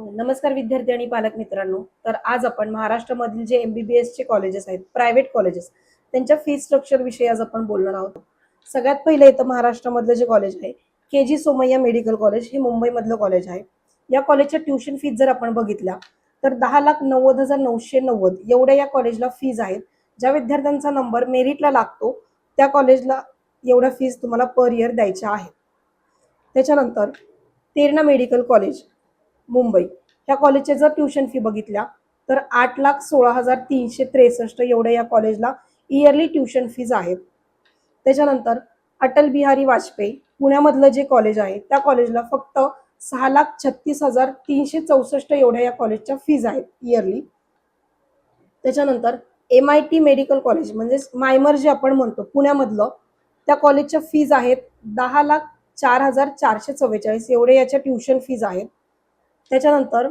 नमस्कार विद्यार्थी आणि पालक मित्रांनो. तर आज आपण महाराष्ट्रामधील जे एमबीबीएस चे कॉलेजेस आहेत प्रायव्हेट कॉलेजेस त्यांच्या फी स्ट्रक्चर विषयी आज आपण बोलणार आहोत. सगळ्यात पहिलं इथं महाराष्ट्रामधलं जे कॉलेज आहे K J Somaiya medical college हे मुंबईमधलं कॉलेज आहे. या कॉलेजच्या ट्युशन फीज जर आपण बघितल्या तर दहा लाख नव्वद हजार नऊशे नव्वद एवढ्या या कॉलेजला फीज आहेत. ज्या विद्यार्थ्यांचा नंबर मेरिटला लागतो त्या कॉलेजला एवढ्या फीज तुम्हाला पर इयर द्यायच्या आहेत. त्याच्यानंतर तेरणा मेडिकल कॉलेज मुंबई. ह्या कॉलेजच्या जर ट्युशन फी बघितल्या तर आठ लाख सोळा हजार तीनशे त्रेसष्ट एवढ्या या कॉलेजला इयरली ट्युशन फीज आहेत. त्याच्यानंतर अटल बिहारी वाजपेयी पुण्यामधलं जे कॉलेज आहे त्या कॉलेजला फक्त सहा लाख छत्तीस हजार तीनशे चौसष्ट एवढ्या या कॉलेजच्या फीज आहेत इयरली त्याच्यानंतर M I T medical college म्हणजेच मायमर जे आपण म्हणतो पुण्यामधलं त्या कॉलेजच्या फीज आहेत दहा लाख चार हजार चारशे चव्वेचाळीस एवढे याच्या ट्युशन फीज आहेत. त्याच्यानंतर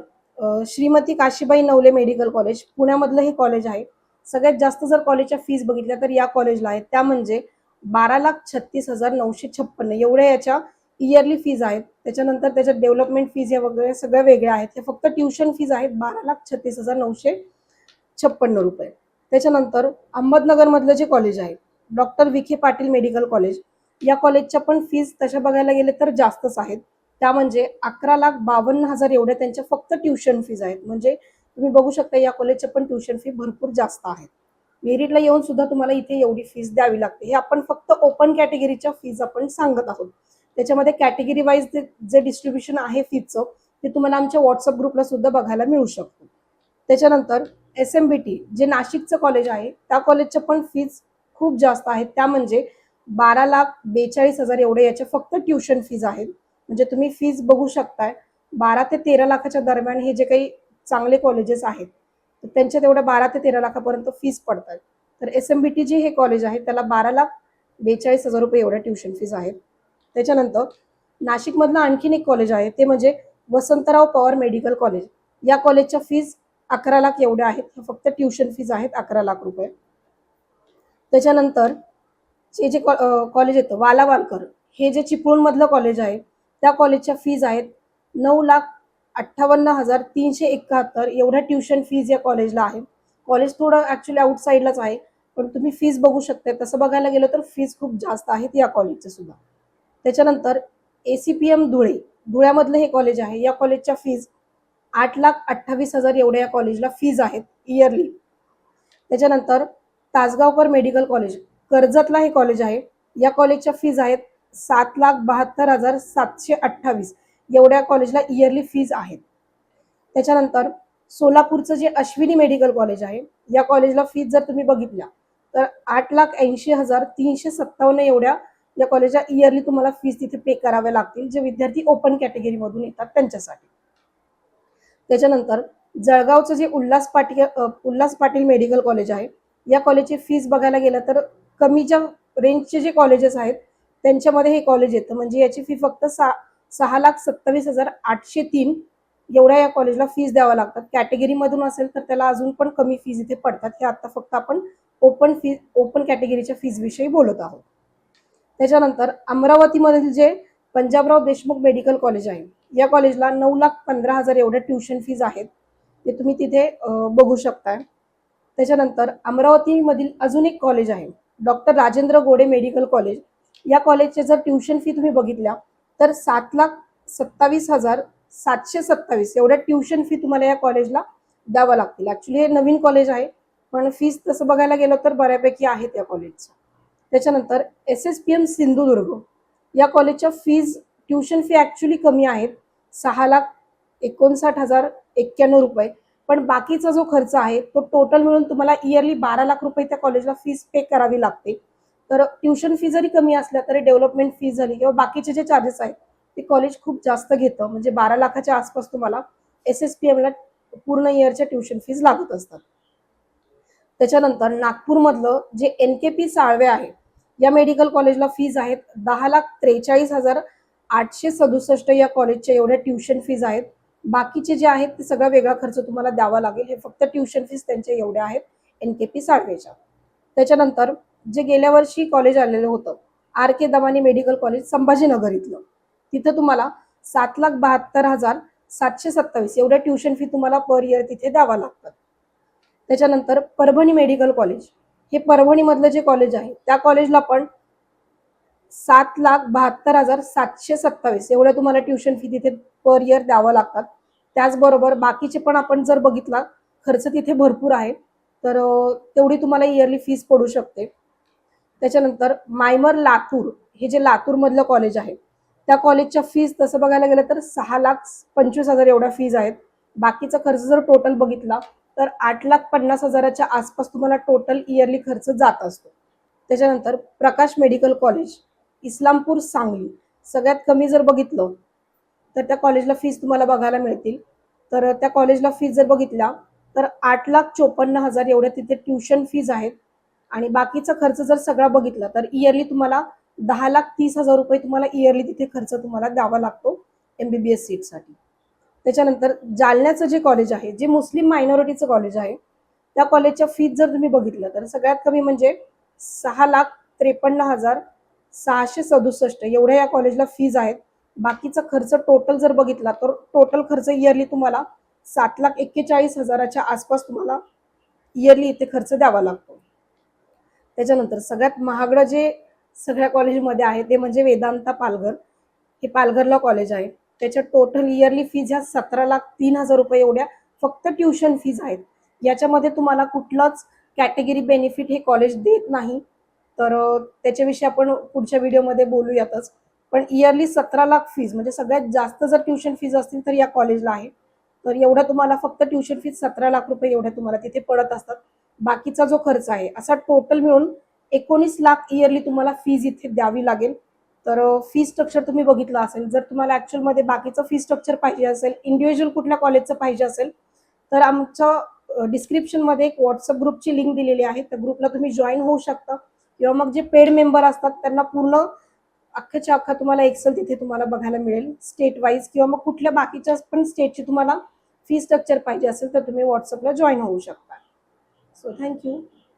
श्रीमती काशीबाई नवले मेडिकल कॉलेज पुण्यामधलं हे कॉलेज आहे. सगळ्यात जास्त जर कॉलेजच्या फीज बघितल्या तर या कॉलेजला आहेत. त्या म्हणजे बारा लाख छत्तीस हजार नऊशे छप्पन्न. एवढ्या याच्या इयरली फीज आहेत. त्याच्यानंतर त्याच्यात डेव्हलपमेंट फीज या वगैरे सगळ्या वेगळ्या आहेत. हे फक्त ट्युशन फीज आहेत. बारा लाख छत्तीस हजार नऊशे छप्पन्न रुपये. त्याच्यानंतर अहमदनगरमधलं जे कॉलेज आहे doctor Vikhe Patil medical college या कॉलेजच्या पण फीज तशा बघायला गेले तर जास्तच आहेत. त्या म्हणजे अकरा लाख बावन्न हजार एवढ्या त्यांच्या फक्त ट्युशन फीज आहेत. म्हणजे तुम्ही बघू शकता या कॉलेजच्या पण ट्युशन फी भरपूर जास्त आहेत. मेरिटला येऊन सुद्धा तुम्हाला इथे एवढी फीज द्यावी लागते. हे आपण फक्त ओपन कॅटेगरीच्या फीज आपण सांगत आहोत. त्याच्यामध्ये कॅटेगरी वाईज जे डिस्ट्रीब्युशन आहे फीजचं ते तुम्हाला आमच्या व्हॉट्सअप ग्रुपला सुद्धा बघायला मिळू शकतो. त्याच्यानंतर एस एम बी टी जे नाशिकचं कॉलेज आहे त्या कॉलेजच्या पण फीज खूप जास्त आहेत. त्या म्हणजे बारा लाख बेचाळीस हजार एवढे याच्या फक्त ट्युशन फीज आहेत. म्हणजे तुम्ही फीज बघू शकताय. बारा ते तेरा लाखाच्या दरम्यान हे जे काही चांगले कॉलेजेस आहेत तर त्यांच्या तेवढ्या बारा ते तेरा लाखापर्यंत फीज पडतात तर एस एम बी टी जे हे कॉलेज आहे त्याला बारा लाख बेचाळीस हजार रुपये एवढ्या ट्युशन फीज आहेत. त्याच्यानंतर नाशिकमधलं आणखीन एक कॉलेज आहे ते म्हणजे वसंतराव पवार मेडिकल कॉलेज या कॉलेजच्या फीज अकरा लाख एवढ्या आहेत हे फक्त ट्युशन फीज आहेत अकरा लाख रुपये. त्याच्यानंतर जे जे कॉलेज येतं वालावालकर हे जे चिपळूणमधलं कॉलेज आहे त्या कॉलेजच्या फीज आहेत नऊ लाख अठ्ठावन्न हजार तीनशे एकाहत्तर. एवढ्या ट्युशन फीज या कॉलेजला आहे कॉलेज थोडं ॲक्च्युली आउटसाईडलाच आहे पण तुम्ही फीज बघू शकता तसं बघायला गेलं तर फीज खूप जास्त आहेत या कॉलेजचे सुद्धा. त्याच्यानंतर A C P M Dhule धुळ्यामधलं हे कॉलेज आहे. या कॉलेजच्या फीज आठ लाख अठ्ठावीस हजार एवढ्या या कॉलेजला फीज आहेत इयरली त्याच्यानंतर तासगावकर मेडिकल कॉलेज कर्जतला हे कॉलेज आहे. या कॉलेजच्या फीज आहेत सात लाख बहात्तर हजार सातशे अठ्ठावीस. एवढ्या कॉलेजला इयरली फीज आहेत. त्याच्यानंतर सोलापूरचं जे अश्विनी मेडिकल कॉलेज आहे या कॉलेजला फीज जर तुम्ही बघितल्या तर आठ लाख ऐंशी हजार तीनशे सत्तावन्न एवढ्या या कॉलेजला इयरली तुम्हाला फीज तिथे पे कराव्या लागतील जे विद्यार्थी ओपन कॅटेगरीमधून येतात त्यांच्यासाठी. त्याच्यानंतर जळगावचं जे उल्हास पाटील उल्हास पाटील मेडिकल कॉलेज आहे या कॉलेजची फीज बघायला गेलं तर कमीच्या रेंजचे जे कॉलेजेस आहेत त्यांच्यामध्ये हे कॉलेज येतं. म्हणजे याची फी फक्त सा सहा लाख सत्तावीस हजार आठशे तीन एवढ्या या कॉलेजला फीज द्याव्या लागतात. कॅटेगरीमधून असेल तर त्याला अजून पण कमी फीज इथे पडतात. हे आता फक्त आपण ओपन फी ओपन कॅटेगरीच्या फीजविषयी बोलत आहोत. त्याच्यानंतर अमरावतीमधील जे पंजाबराव देशमुख मेडिकल कॉलेज आहे या कॉलेजला नऊ लाख पंधरा हजार एवढ्या ट्युशन फीज आहेत. ते तुम्ही तिथे बघू शकताय. त्याच्यानंतर अमरावतीमधील अजून एक कॉलेज आहे doctor Rajendra Gode medical college या कॉलेजचे जर ट्युशन फी तुम्ही बघितल्या तर सात लाख सत्तावीस हजार सातशे सत्तावीस एवढ्या ट्युशन फी तुम्हाला या कॉलेजला द्यावं लागतील. ॲक्च्युली हे नवीन कॉलेज आहे पण फीज तसं बघायला गेलं तर बऱ्यापैकी आहेत या कॉलेजच्या. त्याच्यानंतर S S P M Sindhudurg या कॉलेजच्या फीज ट्युशन फी ॲक्च्युली कमी आहेत. सहा लाख एकोणसाठ हजार एक्क्याण्णव रुपये. पण बाकीचा जो खर्च आहे तो टोटल मिळून तुम्हाला इयरली बारा लाख रुपये त्या कॉलेजला फीज पे करावी लागते. तर ट्युशन फी जरी कमी असल्या तरी डेव्हलपमेंट फी झाली किंवा बाकीचे जे चार्जेस आहेत ते कॉलेज खूप जास्त घेतं. म्हणजे बारा लाखाच्या आसपास तुम्हाला एस एस पी एमला पूर्ण इयरच्या ट्युशन फीज लागत असतात. त्याच्यानंतर नागपूरमधलं जे एन के पी साळवे आहे या मेडिकल कॉलेजला फीज आहेत दहा लाख त्रेचाळीस हजार आठशे सदुसष्ट या कॉलेजच्या एवढ्या ट्युशन फीज आहेत. बाकीचे जे आहेत ते सगळा वेगळा खर्च तुम्हाला द्यावा लागेल. हे फक्त ट्युशन फीज त्यांच्या एवढ्या आहेत एन के पी साळवेच्या. त्याच्यानंतर जे गेल्या वर्षी कॉलेज आलेलं होतं R K Damani medical college Sambhajinagar इथलं. तिथं तुम्हाला सात लाख बहात्तर हजार सातशे सत्तावीस एवढ्या ट्युशन फी तुम्हाला पर इयर तिथे द्यावा लागतात. त्याच्यानंतर परभणी मेडिकल कॉलेज हे परभणीमधलं जे कॉलेज आहे त्या कॉलेजला पण सात लाख बहात्तर हजार सातशे सत्तावीस एवढ्या तुम्हाला ट्युशन फी तिथे पर इयर द्यावं लागतात. त्याचबरोबर बाकीचे पण आपण जर बघितला खर्च तिथे भरपूर आहे. तर तेवढी तुम्हाला इयरली फीस पडू शकते. त्याच्यानंतर मायमर लातूर हे जे लातूरमधलं कॉलेज आहे त्या कॉलेजच्या फीज तसं बघायला गेलं तर सहा लाख पंचवीस हजार एवढ्या फीज आहेत. बाकीचा खर्च जर टोटल बघितला तर आठ लाख पन्नास हजाराच्या आसपास तुम्हाला टोटल इयरली खर्च जात असतो. त्याच्यानंतर प्रकाश मेडिकल कॉलेज इस्लामपूर सांगली सगळ्यात कमी जर बघितलं तर त्या कॉलेजला फीज तुम्हाला बघायला मिळतील. तर त्या कॉलेजला फीज जर बघितल्या तर आठ लाख चोपन्न हजार एवढ्या तिथे ट्युशन फीज आहेत. आणि बाकीचा खर्च जर सगळा बघितला तर इयरली तुम्हाला दहा लाख तीस हजार रुपये तुम्हाला इयरली तिथे खर्च तुम्हाला द्यावा लागतो एम बी बी एस सीटसाठी त्याच्यानंतर जालन्याचं जे कॉलेज आहे जे मुस्लिम मायनॉरिटीचं कॉलेज आहे त्या कॉलेजच्या फीज जर तुम्ही बघितलं तर सगळ्यात कमी म्हणजे सहा लाख त्रेपन्न हजार सहाशे सदुसष्ट एवढ्या या कॉलेजला फीज आहेत. बाकीचा खर्च टोटल जर बघितला तर टोटल खर्च इयरली तुम्हाला सात लाख एक्केचाळीस हजाराच्या आसपास तुम्हाला इयरली इथे खर्च द्यावा लागतो. त्याच्यानंतर सगळ्यात महागडं जे सगळ्या कॉलेजमध्ये आहे ते म्हणजे वेदांता पालघर. हे पालघरला कॉलेज आहे. त्याच्या टोटल इयरली फीज ह्या सतरा लाख तीन हजार रुपये एवढ्या फक्त ट्युशन फीज आहेत. याच्यामध्ये तुम्हाला कुठलाच कॅटेगरी बेनिफिट हे कॉलेज देत नाही. तर त्याच्याविषयी आपण पुढच्या व्हिडिओमध्ये बोलूयातच. पण इयरली सतरा लाख फीज म्हणजे सगळ्यात जास्त जर ट्युशन फीज असतील तर या कॉलेजला आहे. तर एवढं तुम्हाला फक्त ट्युशन फीज सतरा लाख रुपये एवढ्या तुम्हाला तिथे पडत असतात. बाकीचा जो खर्च आहे असा टोटल मिळून एकोणीस लाख इयरली तुम्हाला फीज इथे द्यावी लागेल. तर फी स्ट्रक्चर तुम्ही बघितलं असेल जर तुम्हाला ऍक्च्युअलमध्ये बाकीचं फी स्ट्रक्चर पाहिजे असेल इंडिव्हिज्युअल कुठल्या कॉलेजचं पाहिजे असेल तर आमच्या डिस्क्रिप्शनमध्ये एक व्हॉट्सअप ग्रुपची लिंक दिलेली आहे. त्या ग्रुपला तुम्ही जॉईन होऊ शकता. किंवा मग जे पेड मेंबर असतात त्यांना पूर्ण अख्ख्याच्या अख्खा तुम्हाला एक्सेल तिथे तुम्हाला बघायला मिळेल. स्टेट वाईज किंवा मग कुठल्या बाकीच्या पण स्टेटची तुम्हाला फी स्ट्रक्चर पाहिजे असेल तर तुम्ही व्हॉट्सअपला जॉईन होऊ शकता. So thank you